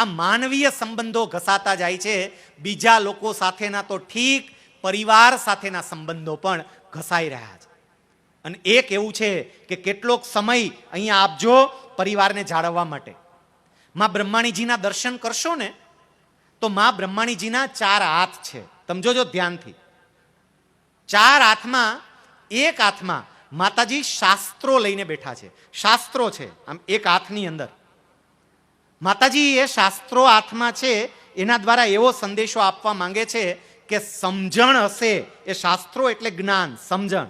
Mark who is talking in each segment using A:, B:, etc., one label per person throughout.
A: આ માનવીય સંબંધો ઘસાતા જાય છે. બીજા લોકો સાથેના તો ઠીક, પરિવાર સાથેના સંબંધો પણ ઘસાઈ રહ્યા છે. અને એક એવું છે કે કેટલોક સમય અહીંયા આપજો પરિવારને જાળવવા માટે. માં બ્રહ્માણીજીના દર્શન કરશો ને, તો માં બ્રહ્માણીજીના ચાર હાથ છે. તમે જોજો ધ્યાનથી. ચાર હાથમાં, એક હાથમાં માતાજી શાસ્ત્રો લઈને બેઠા છે. શાસ્ત્રો છે. આમ એક હાથની અંદર. માતાજી એ શાસ્ત્રો હાથમાં છે, એના દ્વારા એવો સંદેશો આપવા માંગે છે કે સમજણ હશે, એ શાસ્ત્રો એટલે જ્ઞાન, સમજણ.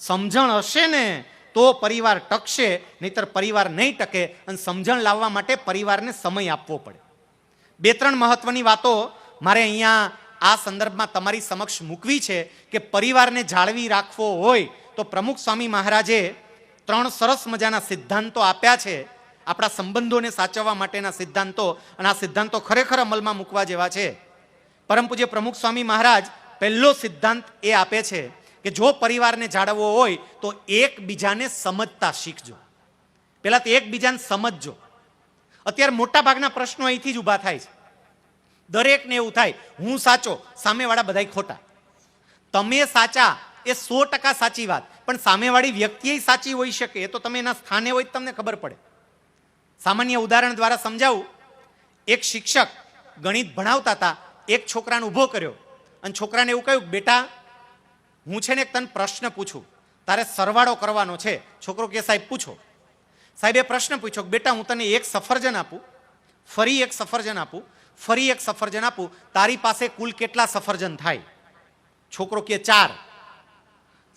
A: સમજણ હશે ને, તો પરિવાર ટકશે, નહીતર પરિવાર નહીં ટકે અને સમજણ લાવવા માટે પરિવારને સમય આપવો પડે. બે ત્રણ મહત્વની વાતો મારે અહીંયા આ સંદર્ભમાં તમારી સમક્ષ મૂકવી છે કે પરિવારને જાળવી રાખવો હોય તો પ્રમુખ સ્વામી મહારાજે ત્રણ સરસ મજાના સિદ્ધાંતો આપ્યા છે. આપણા સંબંધોને સાચવવા માટેના સિદ્ધાંતો અને આ સિદ્ધાંતો ખરેખર અમલમાં મૂકવા જેવા છે. પરમ પૂજ્ય પ્રમુખ સ્વામી મહારાજ પહેલો સિદ્ધાંત એ આપે છે કે જો પરિવારને જાળવવો હોય તો એકબીજાને સમજતા શીખજો. પહેલાં તો એકબીજાને સમજજો. અત્યારે મોટા ભાગના પ્રશ્નો અહીંથી જ ઊભા થાય છે. દરેકને એવું થાય, હું સાચો, સામેવાળા બધાય ખોટા. તમે સાચા એ સો ટકા સાચી વાત, પણ સામેવાળી વ્યક્તિ સાચી હોઈ શકે, એ તો તમે એના સ્થાને હોય તમને ખબર પડે. સામાન્ય ઉદાહરણ દ્વારા સમજાવું. એક શિક્ષક ગણિત ભણાવતા હતા. એક છોકરાને ઊભો કર્યો. અને છોકરાને એવું કહ્યું, બેટા, હું છે ને એક તને પ્રશ્ન પૂછું. તારે સરવાળો કરવાનો છે. છોકરો કે સાહેબ, પૂછો. સાહેબે પ્રશ્ન પૂછ્યો બેટા, હું તને એક સફરજન આપું. ફરી એક સફરજન આપું. ફરી એક સફરજન આપું. તારી પાસે કુલ કેટલા સફરજન થાય? છોકરો કે ચાર.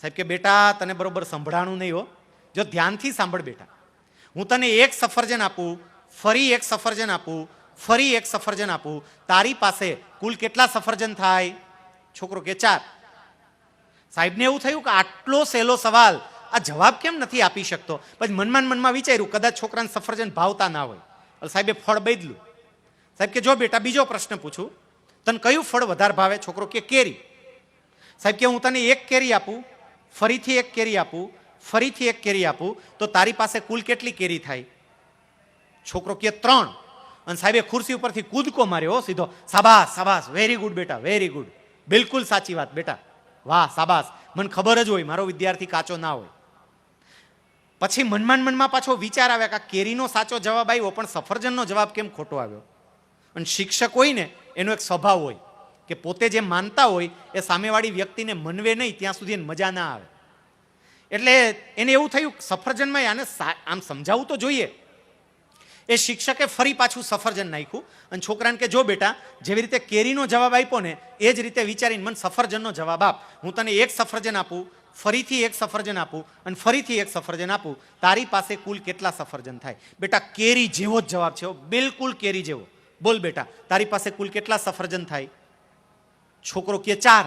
A: સાહેબ કે, બેટા, તને બરોબર સંભળાણું નહીં હો. જો ધ્યાનથી સાંભળ બેટા. હું તને એક સફરજન આપું, ફરી એક સફરજન આપું, ફરી એક સફરજન આપું. તારી પાસે કુલ કેટલા સફરજન થાય? છોકરો કે ચાર. સાહેબને એવું થયું કે આટલો સહેલો સવાલ આ જવાબ કેમ નથી આપી શકતો? પછી મનમાં મનમાં વિચાર્યું, કદાચ છોકરાને સફરજન ભાવતા ના હોય. સાહેબે ફળ બદલ્યું. સાહેબ કે, જો બેટા, બીજો પ્રશ્ન પૂછું. તને કયું ફળ વધારે ભાવે? છોકરો કે, કેરી. સાહેબ કે, હું તને એક કેરી આપું, ફરીથી એક કેરી આપું ફરીથી એક કેરી આપું, તો તારી પાસે કુલ કેટલી કેરી થાય? છોકરો કે ત્રણ. અને સાહેબે ખુરશી ઉપરથી કૂદકો માર્યો સીધો, સાબાસ સાબાસ વેરી ગુડ બેટા વેરી ગુડ બિલકુલ સાચી વાત, બેટા. વાહ, સાબાસ. મને ખબર જ હોય, મારો વિદ્યાર્થી કાચો ના હોય. પછી મનમાં મનમાં પાછો વિચાર આવ્યા કે કેરીનો સાચો જવાબ આવ્યો, પણ સફરજનનો જવાબ કેમ ખોટો આવ્યો? અને શિક્ષક હોય ને, એનો એક સ્વભાવ હોય કે પોતે જે માનતા હોય, એ સામેવાળી વ્યક્તિને મનવે નહીં, ત્યાં સુધી મજા ના આવે. એટલે એને એવું થયું, સફરજનમાં આને આમ સમજાવવું તો જોઈએ. એ શિક્ષકે ફરી પાછું સફરજન નાખ્યું અને છોકરાને કે, જો બેટા, જેવી રીતે કેરીનો જવાબ આપ્યો ને, એ જ રીતે વિચારીને મને સફરજનનો જવાબ આપ. હું તને એક સફરજન આપું, ફરીથી એક સફરજન આપું અને ફરીથી એક સફરજન આપું. તારી પાસે કુલ કેટલા સફરજન થાય? બેટા, કેરી જેવો જ જવાબ છે બિલકુલ કેરી જેવો. બોલ બેટા, તારી પાસે કુલ કેટલા સફરજન થાય? છોકરો કે ચાર.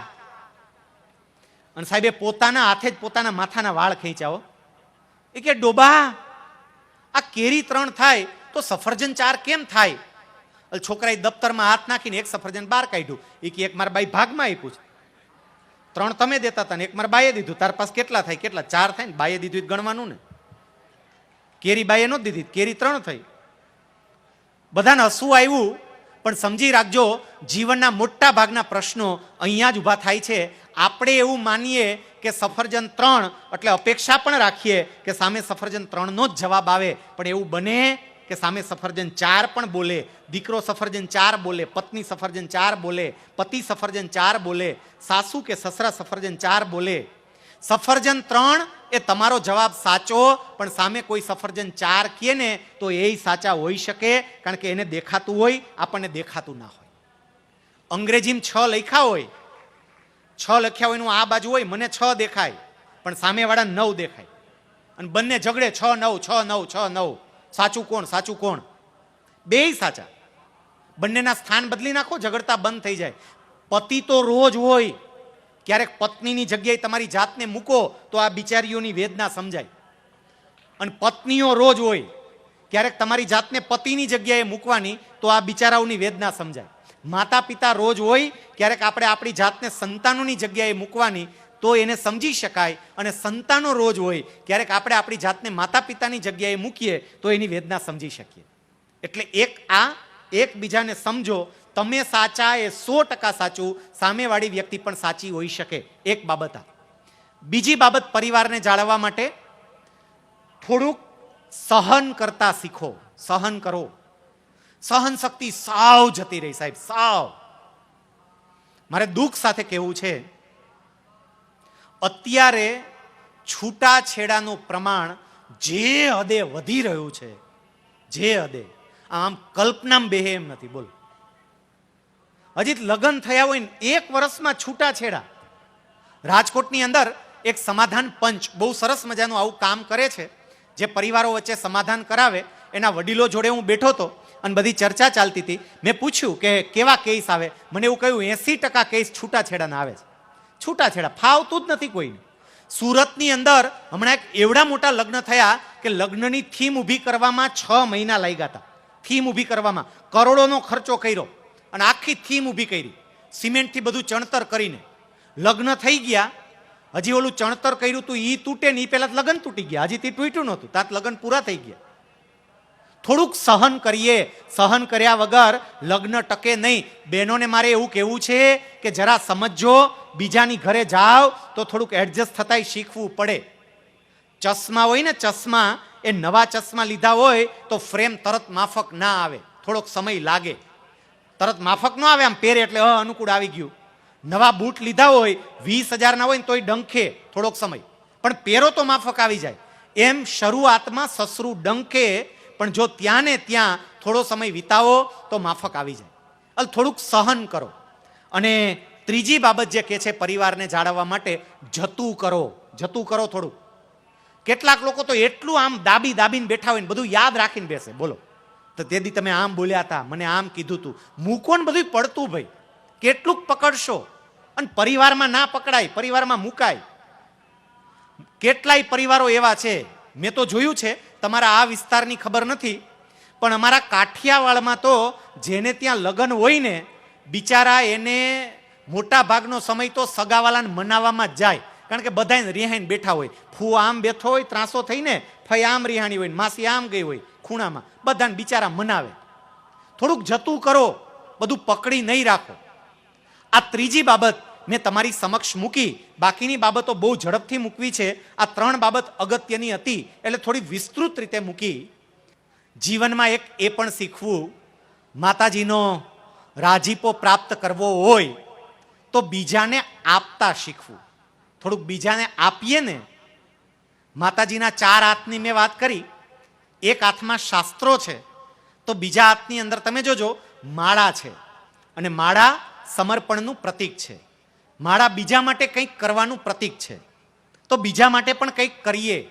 A: અને સાહેબે પોતાના હાથે જ પોતાના માથાના વાળ ખેંચાવો એ કે, ડોબા, આ કેરી ત્રણ થાય તો સફરજન ચાર કેમ થાય? છોકરાએ દફતરમાં હાથ નાખીને એક સફરજન બહાર કાઢ્યું. એ કે, એક મારા બાઈ ભાગમાં આપ્યું છે. ત્રણ તમે દેતા હતા ને, એક મારા બાઈએ દીધું. તાર પાસે કેટલા થાય? કેટલા? ચાર થાય ને? બાઈએ દીધું ગણવાનું ને. કેરી બાઈએ નહોતી દીધી. કેરી ત્રણ થઈ. બધાને હસવું આવ્યું. પણ સમજી રાખજો, જીવનના મોટા ભાગના પ્રશ્નો અહીંયા જ ઊભા થાય છે. આપણે એવું માનીએ કે સફરજન ત્રણ, એટલે અપેક્ષા પણ રાખીએ કે સામે સફરજન ત્રણનો જ જવાબ આવે. પણ એવું બને કે સામે સફરજન ચાર પણ બોલે, દીકરો સફરજન ચાર બોલે, પત્ની સફરજન ચાર બોલે, પતિ સફરજન ચાર બોલે, સાસુ કે સસરા સફરજન ચાર બોલે સફરજન ત્રણ એ તમારો જવાબ સાચો, પણ સામે કોઈ સફરજન ચાર કહે ને, તો એ સાચા હોઈ શકે, કારણ કે એને દેખાતું હોય, આપણને દેખાતું ના હોય. અંગ્રેજીમાં છ લખ્યા હોય. છ લખ્યા હોય એનું આ બાજુ હોય, મને છ દેખાય, પણ સામેવાળા નવ દેખાય. અને બંને ઝઘડે, છ નવ છ નવ છ નવ. સાચું કોણ સાચું કોણ? બેય સાચા. બંનેના સ્થાન બદલી નાખો, ઝઘડતા બંધ થઈ જાય. પતિ તો રોજ હોય ક્યારેક પત્નીની જગ્યાએ તમારી જાતને મૂકો તો આ બિચારીઓની વેદના સમજાય. અને પત્નીઓ રોજ હોય, ક્યારેક તમારી જાતને પતિની જગ્યાએ મૂકવાની તો આ બિચારાઓની વેદના સમજાય. માતા પિતા રોજ હોય, ક્યારેક આપણે આપણી જાતને સંતાનોની જગ્યાએ મૂકવાની તો એને સમજી શકાય. અને સંતાનો રોજ હોય, ક્યારેક આપણે આપણી જાતને માતા પિતાની જગ્યાએ મૂકીએ તો એની વેદના સમજી શકીએ. એટલે એક આ એકબીજાને સમજો તમે સાચા એ સો ટકા સાચું, સામેવાળી વ્યક્તિ પણ સાચી હોઈ શકે. એક બાબત આ. બીજી બાબત પરિવારને જાળવવા માટે થોડુંક સહન કરતા શીખો. સહન કરો. સહન શક્તિ સાવ જતી રહી સાહેબ, સાવ. મારે દુઃખ સાથે કહેવું છે, અત્યારે છૂટાછેડાનું પ્રમાણ જે હદે વધી રહ્યું છે, જે હદે, આમ કલ્પનામ બેહે એમ નથી, બોલ. હજી લગ્ન થયા હોય ને એક વર્ષમાં છૂટાછેડા રાજકોટની અંદર એક સમાધાન પંચ બહુ સરસ મજાનું આવું કામ કરે છે. જે પરિવારો વચ્ચે સમાધાન કરાવે, એના વડીલો જોડે હું બેઠો હતો અને બધી ચર્ચા ચાલતી હતી. મેં પૂછ્યું કે કેવા કેસ આવે? મને એવું કહ્યું, એસી ટકા કેસ છૂટાછેડાના આવે છે. છૂટાછેડા ફાવતું જ નથી કોઈને. સુરતની અંદર હમણાં એક એવડા મોટા લગ્ન થયા કે લગ્નની થીમ ઊભી કરવામાં છ મહિના લાગ્યા હતા. થીમ ઊભી કરવામાં. કરોડોનો ખર્ચો કર્યો. અને આખી થીમ ઊભી કરી. સિમેન્ટથી બધું ચણતર કરીને. લગ્ન થઈ ગયા. હજી ઓલું ચણતર કર્યું હતું એ તૂટે ને એ પહેલાં લગ્ન તૂટી ગયા. હજી તે તૂટ્યું નહોતું. તાત લગ્ન પૂરા થઈ ગયા. થોડુંક સહન કરીએ. સહન કર્યા વગર લગ્ન ટકે નહીં. બહેનોને મારે એવું કહેવું છે કે જરા સમજો બીજાની ઘરે જાઓ તો થોડુંક એડજસ્ટ થતાંય શીખવું પડે. ચશ્મા હોય ને ચશ્મા, એ નવા ચશ્મા લીધા હોય તો ફ્રેમ તરત માફક ના આવે. થોડોક સમય લાગે. તરત માફક ન આવે, આમ પહેરે એટલે હ, અનુકૂળ આવી ગયું. નવા બૂટ લીધા હોય, વીસ હજારના હોય ને તોય ડંખે થોડોક સમય. પણ પહેરો તો માફક આવી જાય. એમ શરૂઆતમાં સસરું ડંખે, પણ જો ત્યાં ને ત્યાં થોડો સમય વિતાવો, તો માફક આવી જાય. અલ થોડુંક સહન કરો. અને ત્રીજી બાબત જે કે છે પરિવારને જાળવવા માટે, જતું કરો. જતું કરો થોડું કેટલાક લોકો તો એટલું આમ દાબી દાબીને બેઠા હોય ને બધું યાદ રાખીને બેસે. બોલો. તો તે દી તમે આમ બોલ્યા હતા, મને આમ કીધું તું. મૂકો ને બધું પડતું ભાઈ? કેટલુંક પકડશો? અને પરિવારમાં ના પકડાય, પરિવારમાં મુકાય. કેટલાય પરિવારો એવા છે, મેં તો જોયું છે, તમારા આ વિસ્તારની ખબર નથી, પણ અમારા કાઠિયાવાડમાં તો જેને ત્યાં લગ્ન હોય ને, બિચારા એને મોટા ભાગનો સમય તો સગાવાલાને મનાવવામાં જ જાય. કારણ કે બધાને રિહાઈને બેઠા હોય. ફૂ આમ બેઠો હોય, ત્રાસો થઈને, ફઈ આમ રિહાણી હોય માસી આમ ગઈ હોય. ખૂણામાં. બધાને બિચારા મનાવે. થોડુંક જતું કરો, બધું પકડી નહીં રાખો. આ ત્રીજી બાબત મેં તમારી સમક્ષ મૂકી. બાકીની બાબતો બહુ ઝડપથી મૂકવી છે. આ ત્રણ બાબત અગત્યની હતી, એટલે થોડી વિસ્તૃત રીતે મૂકી. જીવનમાં એક એ પણ શીખવું, માતાજીનો રાજીપો પ્રાપ્ત કરવો હોય, તો બીજાને આપતા શીખવું. થોડુંક બીજાને આપીએ ને. માતાજીના ચાર હાથની મેં વાત કરી. એક હાથમાં શાસ્ત્રો છે, તો બીજા હાથની અંદર તમે જોજો, માળા છે. અને માળા સમર્પણનું પ્રતીક છે. માળા બીજા માટે કંઈક કરવાનું પ્રતીક છે. તો બીજા માટે પણ કંઈક કરીએ.